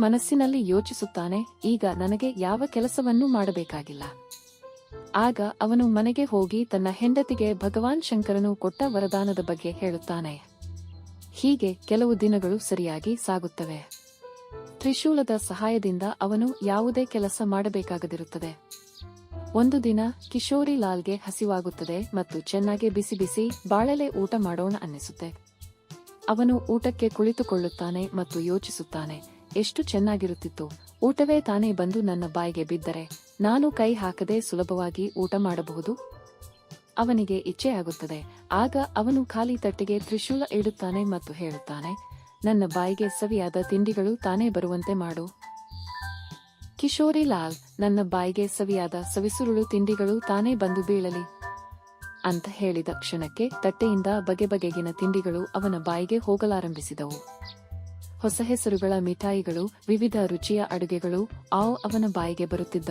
ಮನಸ್ಸಿನಲ್ಲಿ ಯೋಚಿಸುತ್ತಾನೆ, ಈಗ ನನಗೆ ಯಾವ ಕೆಲಸವನ್ನೂ ಮಾಡಬೇಕಾಗಿಲ್ಲ. ಆಗ ಅವನು ಮನೆಗೆ ಹೋಗಿ ತನ್ನ ಹೆಂಡತಿಗೆ ಭಗವಾನ್ ಶಂಕರನು ಕೊಟ್ಟ ವರದಾನದ ಬಗ್ಗೆ ಹೇಳುತ್ತಾನೆ. ಹೀಗೆ ಕೆಲವು ದಿನಗಳು ಸರಿಯಾಗಿ ಸಾಗುತ್ತವೆ. ತ್ರಿಶೂಲದ ಸಹಾಯದಿಂದ ಅವನು ಯಾವುದೇ ಕೆಲಸ ಮಾಡಬೇಕಾಗದಿರುತ್ತದೆ. ಒಂದು ದಿನ ಕಿಶೋರಿ ಲಾಲ್ಗೆ ಹಸಿವಾಗುತ್ತದೆ ಮತ್ತು ಚೆನ್ನಾಗಿ ಬಿಸಿ ಬಿಸಿ ಬಾಳೆಲೆ ಊಟ ಮಾಡೋಣ ಅನ್ನಿಸುತ್ತೆ. ಅವನು ಊಟಕ್ಕೆ ಕುಳಿತುಕೊಳ್ಳುತ್ತಾನೆ ಮತ್ತು ಯೋಚಿಸುತ್ತಾನೆ. ಎಷ್ಟು ಚೆನ್ನಾಗಿರುತ್ತಿತ್ತು. ಊಟವೇ ತಾನೇ ಬಂದು ನನ್ನ ಬಾಯಿಗೆ ಬಿದ್ದರೆ ನಾನು ಕೈ ಹಾಕದೆ ಸುಲಭವಾಗಿ ಊಟ ಮಾಡಬಹುದು? ಅವನಿಗೆ ಇಚ್ಛೆಯಾಗುತ್ತದೆ ಆಗ ಅವನು ಖಾಲಿ ತಟ್ಟೆಗೆ ತ್ರಿಶೂಲ ಇಡುತ್ತಾನೆ ಮತ್ತು ಹೇಳುತ್ತಾನೆ, ನನ್ನ ಬಾಯಿಗೆ ಸವಿಯಾದ ತಿಂಡಿಗಳು ತಾನೇ ಬರುವಂತೆ ಮಾಡು. ಕಿಶೋರಿ ಲಾಲ್, ನನ್ನ ಬಾಯಿಗೆ ಸವಿಯಾದ ಸವಿಸುರುಳು ತಿಂಡಿಗಳು ತಾನೇ ಬಂದು ಬೀಳಲಿ ಅಂತ ಹೇಳಿದ ಕ್ಷಣಕ್ಕೆ ತಟ್ಟೆಯಿಂದ ಬಗೆ ಬಗೆಗಿನ ತಿಂಡಿಗಳು ಅವನ ಬಾಯಿಗೆ ಹೋಗಲಾರಂಭಿಸಿದವು. ಹೊಸ ಹೆಸರುಗಳ ಮಿಠಾಯಿಗಳು ವಿವಿಧ ರುಚಿಯ ಅಡುಗೆಗಳು ಆವ್ ಅವನ ಬಾಯಿಗೆ ಬರುತ್ತಿದ್ದವು